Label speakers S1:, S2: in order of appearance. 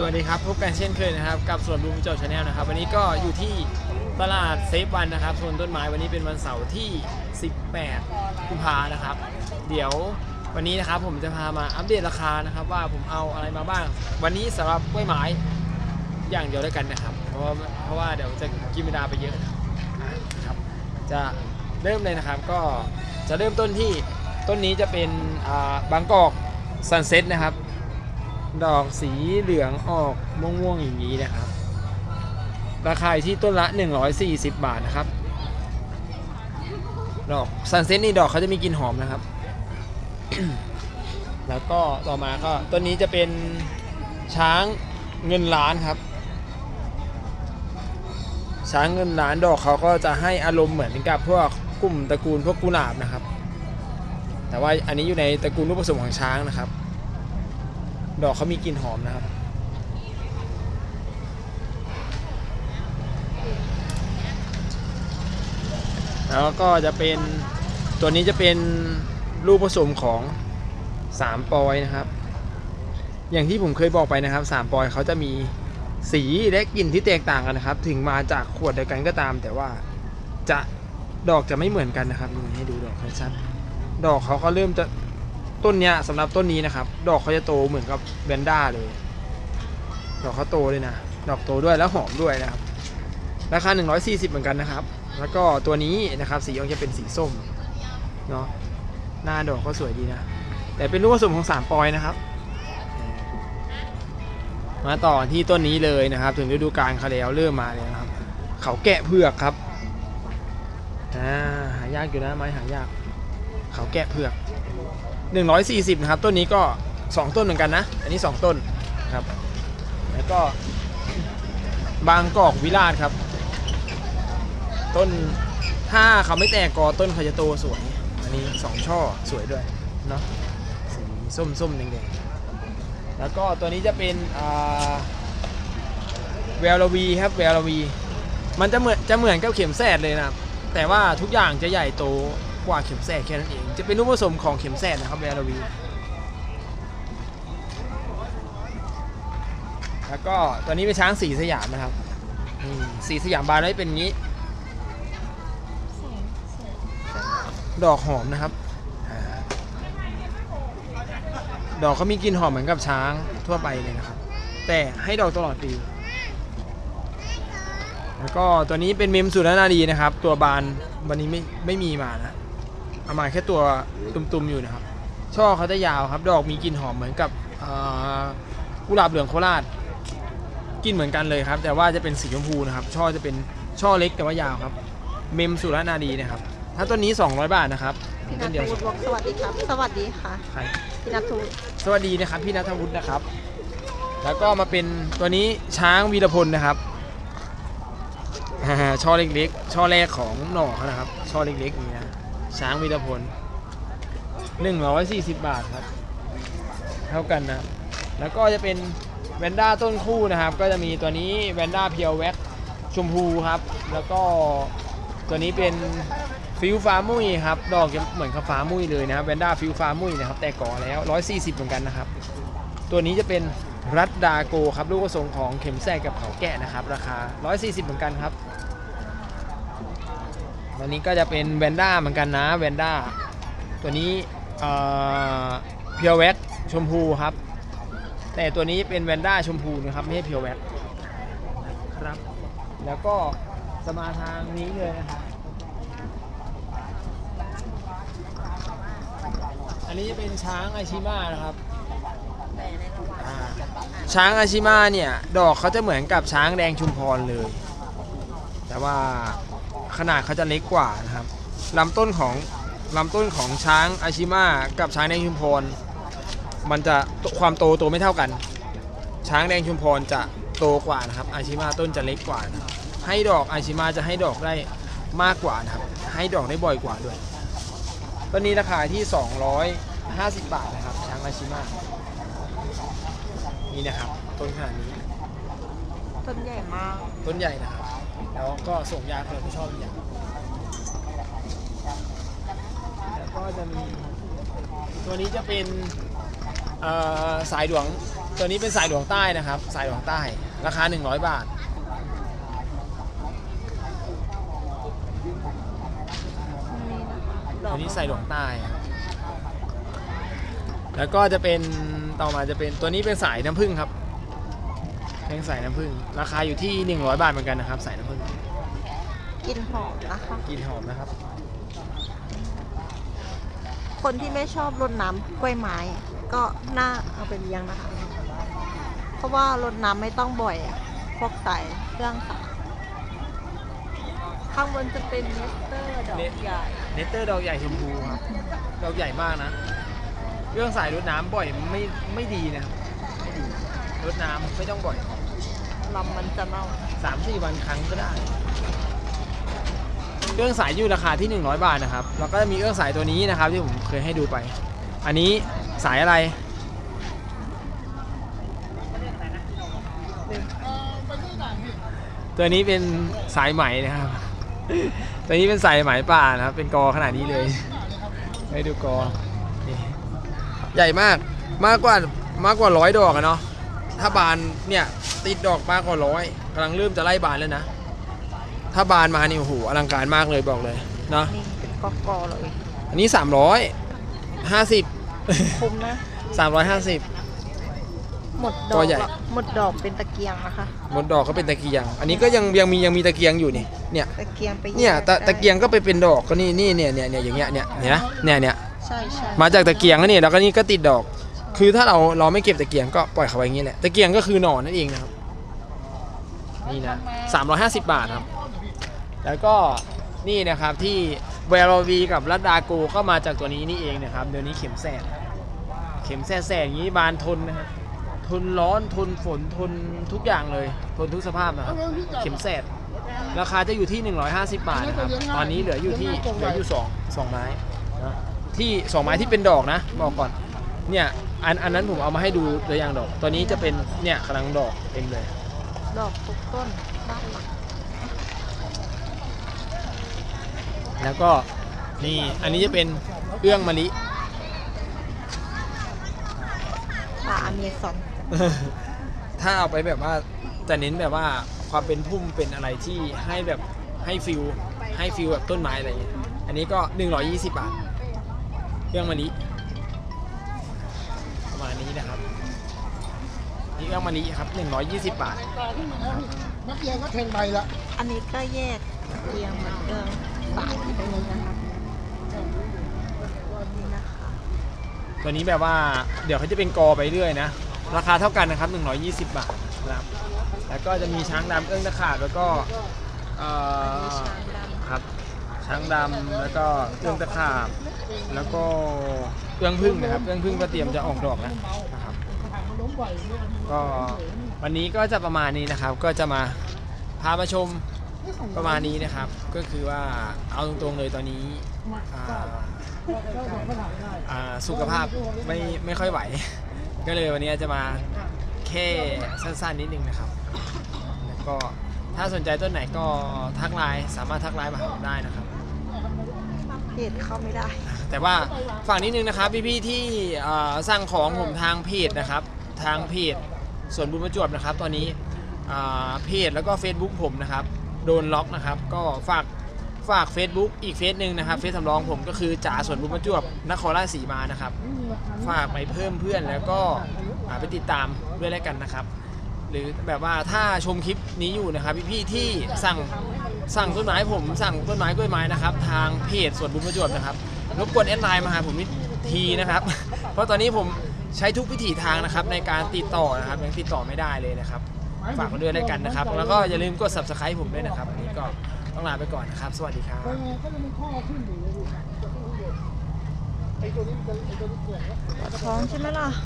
S1: สวัสดีครับพบกันเช่นเคยนะครับ กับสวนบูมโจชาแนลนะครับ วันนี้ก็อยู่ที่ตลาดเซฟวันนะครับสวนต้นไม้วันนี้เป็นวันเสาร์ที่ 18 กุมภานะครับ เดี๋ยววันนี้นะครับผมจะพามาอัปเดตราคานะครับ ว่าผมเอาอะไรมาบ้าง วันนี้สำหรับกล้วยไม้อย่างเดียวแล้วกันนะครับ เพราะว่าเพราะว่าเดี๋ยวจะกินเวลาไปเยอะนะครับ จะเริ่มเลยนะครับก็จะเริ่มต้นที่ต้นนี้จะเป็นบางกอกซันเซ็ตนะครับ ดอกสีเหลืองออกม่วงๆอย่างนี้นะครับ ราคาที่ต้นละ 140 บาทนะครับ ดอกซันเซ็ตนี่ดอกเขาจะมีกลิ่นหอมนะครับ แล้วก็ต่อมาก็ต้นนี้จะเป็นช้างเงินล้านครับ ช้างเงินล้านดอกเขาก็จะให้อารมณ์เหมือนกับพวกกลุ่มตระกูลพวกกุหลาบนะครับ แต่ว่าอันนี้อยู่ในตระกูลลูกผสมของช้างนะครับ ดอกเขามีกลิ่นหอมนะครับ แล้วก็จะเป็นตัวนี้จะเป็นลูกผสมของ3ปอยนะครับ อย่างที่ผมเคยบอกไปนะครับ3ปอยเขาจะมีสีและกลิ่นที่แตกต่างกันนะครับ ถึงมาจากขวดเดียวกันก็ตาม แต่ว่าจะดอกจะไม่เหมือนกันนะครับนี่ให้ดูดอกให้ชัดดอกเขาก็เริ่มจะ ต้นเนี้ยสำหรับต้นนี้นะครับ ดอกเขาจะโตเหมือนกับแบนด้าเลย ดอกเขาโตเลยนะ ดอกโตด้วยแล้วหอมด้วยนะครับ ราคา 140 เหมือนกันนะครับ แล้วก็ตัวนี้นะครับสีออกจะเป็นสีส้มเนาะหน้าดอกก็สวยดีนะ แต่เป็นลูกผสมของสามปอยนะครับ มาต่อที่ต้นนี้เลยนะครับ ถึงฤดูกาลเขาแล้วเริ่มมาแล้วนะครับ เขาแกะเผือกครับอ่าหายากอยู่นะไม้หายาก เขาแกะเผือก 140 นะครับ ต้นนี้ก็ 2 ต้นเหมือนกันนะ อันนี้ 2 ต้นครับ แล้วก็บางกอกวิราชครับ ต้นถ้าเขาไม่แตกกอต้นเขาจะโตสวย อันนี้ 2 ช่อสวยด้วยเนาะสีส้มส้มๆแดงๆแล้วก็ตัวนี้จะเป็นแวลลวีครับแวลลวีมันจะเหมือนจะเหมือนกับเข็มแสดเลยนะครับแต่ว่าทุกอย่างจะใหญ่โต กว่าเข็มแสดแค่นั้นเอง จะเป็นลูกผสมของเข็มแสดนะครับแวลวีแล้วก็ตัวนี้เป็นช้างสีสยามนะครับสีสยามบานไว้เป็นงนี้ ดอกหอมนะครับ ดอกเขามีกลิ่นหอมเหมือนกับช้างทั่วไปเลยนะครับ แต่ให้ดอกตลอดปี แล้วก็ตัวนี้เป็นเมมสุรนารีนะครับ ตัวบานวันนี้ไม่ไม่มีมานะ เอามาแค่ตัวตุ่มๆอยู่นะครับ ช่อเขาจะยาวครับ ดอกมีกลิ่นหอมเหมือนกับอ่ากุหลาบเหลืองโคราชกลิ่นเหมือนกันเลยครับ แต่ว่าจะเป็นสีชมพูนะครับ ช่อจะเป็นช่อเล็กแต่ว่ายาวครับ เมมสุรนารีนะครับ ถ้าต้นนี้ 200 บาทนะครับ
S2: พี่นั
S1: ต้น
S2: ท
S1: เดียว
S2: วุฒิบอกสวัสดีครับ สวัสดีค่ะ
S1: ใคร
S2: พี่นัทวุฒิ
S1: สวัสดีนะครับ พี่นัทวุฒินะครับ แล้วก็มาเป็นตัวนี้ช้างวีรพลนะครับอ่าช่อเล็กๆ ช่อแรกของหน่อเขานะครับ ช่อเล็กๆอย่างนี้นะ ช้างวีรพล140 บาทครับ เท่ากันนะ แล้วก็จะเป็นแวนด้าต้นคู่นะครับ ก็จะมีตัวนี้แวนด้าเพียวแว็กชมพูครับ แล้วก็ตัวนี้เป็นฟิวฟ้ามุ้ยครับ ดอกจะเหมือนกับฟ้ามุ้ยเลยนะครับแวนด้าฟิวฟ้ามุ้ยนะครับ แต่ก่อแล้ว 140 เหมือนกันนะครับ ตัวนี้จะเป็นรัดดาโกครับ ลูกผสมของเข็มแทกกับเขาแกะนะครับ ราคา 140 เหมือนกันครับ ตัวนี้ก็จะเป็นแวนด้าเหมือนกันนะแวนด้าตัวนี้เพียวแว็กชมพูครับ แต่ตัวนี้เป็นแวนด้าชมพูนะครับไม่ใช่เพียวแว็กครับ แล้วก็จะมาทางนี้เลยนะครับอันนี้จะเป็นช้างอาชิมานะครับช้างอาชิมาเนี่ย ดอกเขาจะเหมือนกับช้างแดงชุมพรเลย แต่ว่า ขนาดเขาจะเล็กกว่านะครับลำต้นของลำต้นของช้างอาชิมากับช้างแดงชุมพร มันจะความโตโตไม่เท่ากัน ช้างแดงชุมพรจะโตกว่านะครับอาชิมาต้นจะเล็กกว่านะครับให้ดอกอาชิมาจะให้ดอกได้มากกว่านะครับ ให้ดอกได้บ่อยกว่าด้วยต้นนี้ราคาที่ 250 บาทนะครับ ช้างอาชิมานี่นะครับ ต้นขนาดนี้
S2: ต้นใหญ่มาก
S1: ต้นใหญ่นะครับ แล้วก็ส่งยาใครที่ชอบอย่างแล้วก็จะมีตัวนี้จะเป็นสายหลวงตัวนี้เป็นสายหลวงใต้นะครับ สายหลวงใต้ ราคา 100 บาท
S2: นี่นะคะดอก
S1: อันนี้ใส่หลวงใต้แล้วก็จะเป็นต่อมาจะเป็นตัวนี้เป็นสายน้ำผึ้งครับ เป็นสายน้ำผึ้งราคาอยู่ที่ 100 บาทเหมือนกันนะครับสายน้ำผึ้ง
S2: กลินหอมนะคะ
S1: กลินหอมนะครับ
S2: คนที่ไม่ชอบรดน้ำกล้วยไม้ ก็น่าเอาไปเลี้ยงนะคะ เพราะว่ารดน้ำไม่ต้องบ่อยอะพวกไตเครื่องสารข้างบนจะเป็นเนสเตอร์ดอก
S1: เนส
S2: ใหญ่
S1: เนเตอร์ดอกใหญ่ชมพูครับดอกใหญ่มากนะ เรื่องสายรดน้ำบ่อยไม่ไม่ดีนะครับไม่ดีรดน้ำไม่ต้องบ่อย
S2: ลำมันจะเน่า
S1: สามสี่วันครั้งก็ได้ เครื่องสายอยู่ราคาที่ 100 บาทนะครับ แล้วก็มีเครื่องสายตัวนี้นะครับ ที่ผมเคยให้ดูไป อันนี้สายอะไร ตัวนี้เป็นสายไหมนะครับ ตัวนี้เป็นสายไหมป่านะครับ เป็นกอขนาดนี้เลย ให้ดูกอนี่ใหญ่มาก มากกว่ามากกว่าร้อยดอกอะเนาะ ถ้าบานเนี่ยติดดอกมากกว่าร้อยกำลังเริ่มจะไล่บานแล้วนะ ถ้าบานมานี่โอ้โหอลังการมากเลยบอกเลยเนาะ
S2: นี่เป็นกอๆเลย
S1: อันนี้300 50
S2: คุ้มนะ
S1: 350
S2: หมดด
S1: ตั
S2: อ
S1: ว
S2: ก
S1: ใหญ่
S2: ละหมดดอกเป็นตะเกียงนะคะ
S1: หมดดอกก็เป็นตะเกียง อันนี้ก็ยังยังมียังมีตะเกียงอยู่นี่ เนี่ย
S2: ตะเกียงไป
S1: เนี่ยตะ
S2: ได้
S1: ตะเกียงก็ไปเป็นดอกก็นี่นี่เนี่ยเนี่ยเนี่ยอย่างเงี้ยเนี่ยเห็นไหมเนี่ยเนี่ย
S2: ใช่ใช่
S1: มาจากตะเกียงนะนี่แล้วก็นี่ก็ติดดอก คือถ้าเราเราไม่เก็บตะเกียงก็ปล่อยเขาไว้อย่างนี้แหละตะเกียงก็คือหนอนนั่นเองนะครับ นี่นะ350 บาทครับ แล้วก็นี่นะครับที่เวลวีกับรัดดาโกก็มาจากตัวนี้นี่เองนะครับ เดี๋ยวนี้เข็มแสดเข็มแสดแสดอย่างนี้บานทนนะครับทนร้อนทนฝนทนทุกอย่างเลย ทนทุกสภาพนะครับ เข็มแสดราคาจะอยู่ที่ 150 บาทนะครับ ตอนนี้เหลืออยู่ที่เหลืออยู่สองสองไม้นะที่สองไม้ที่เป็นดอกนะบอกก่อนเนี่ย อันอันนั้นผมเอามาให้ดูตัวอย่างดอก ตัวนี้จะเป็นเนี่ยกำลังดอกเต็มเลย
S2: ดอกทุกต้นด้านหลัง
S1: แล้วก็นี่อันนี้จะเป็นเอื้องมะลิ
S2: ป่าอเมซอน
S1: ถ้าเอาไปแบบว่าจะเน้นแบบว่าความเป็นพุ่มเป็นอะไรที่ให้แบบให้ฟิลให้ฟิลแบบต้นไม้อะไรอย่างเงี้ยอันนี้ก็ 120 บาทเรื่องมะลิประมาณ นี้นะครับนี่เรื่องมะลิครับ120 บาท
S3: นักเรียนก็เทงใบละ
S2: อันนี้ก็แยกตะเกียงเหมือนเดิมสายไปเลยนะคะนี่นะคะ
S1: ตัวนี้แบบว่าเดี๋ยวเขาจะเป็นกอไปเรื่อยนะ ราคาเท่ากันนะครับ120 บาทนะครับ แล้วก็จะมีช้างดำเอื้องตะขาบแล้วก็เอ่อ
S2: ช้างดำ
S1: ครับช้างดำแล้วก็เอื้องตะขาบแล้วก็ เอื้องพึ่งนะครับเอื้องพึ่งก็เตรียมจะออกดอกแล้วนะครับก็วันนี้ก็จะประมาณนี้นะครับ ก็จะมาพามาชมประมาณนี้นะครับ ก็คือว่าเอาตรงๆเลยตอนนี้อ่าสุขภาพไม่ไม่ค่อยไหว ก็เลยวันนี้จะมาแค่สั้นๆนิดนึงนะครับ แล้วก็ถ้าสนใจต้นไหนก็ทักไลน์สามารถทักไลน์มาหาผมได้นะครับ
S2: เพจเข้าไม่ได้
S1: แต่ว่าฝั่งนิดนึงนะครับพี่ๆที่เอ่อสั่งของผมทางเพจนะครับ ทางเพจสวนบุญประจวบนะครับ ตอนนี้อ่าเพจแล้วก็ Facebook ผมนะครับ โดนล็อกนะครับ ก็ฝากฝาก Facebook อีกเฟซหนึ่งนะครับเฟซสำรองผมก็คือจ่าสวนบุญประจวบนครราชสีมานะครับ ฝากไปเพิ่มเพื่อนแล้วก็อ่าไปติดตามด้วยแล้วกันนะครับ หรือแบบว่าถ้าชมคลิปนี้อยู่นะครับพี่ๆที่สั่งสั่งต้นไม้ผมสั่งต้นไม้กล้วยไม้นะครับ ทางเพจสวนบุญประจวบนะครับ รบกวนแอดไลน์มาหาผมนิดทีนะครับ เพราะตอนนี้ผมใช้ทุกวิถีทางนะครับในการติดต่อนะครับยังติดต่อไม่ได้เลยนะครับ ฝากกันด้วยแล้วกันนะครับ แล้วก็อย่าลืมกด subscribe ผมด้วยนะครับวันนี้ก็ต้องลาไปก่อนนะครับ สวัสดีครับ
S2: ท้องใช่ไหมล่ะ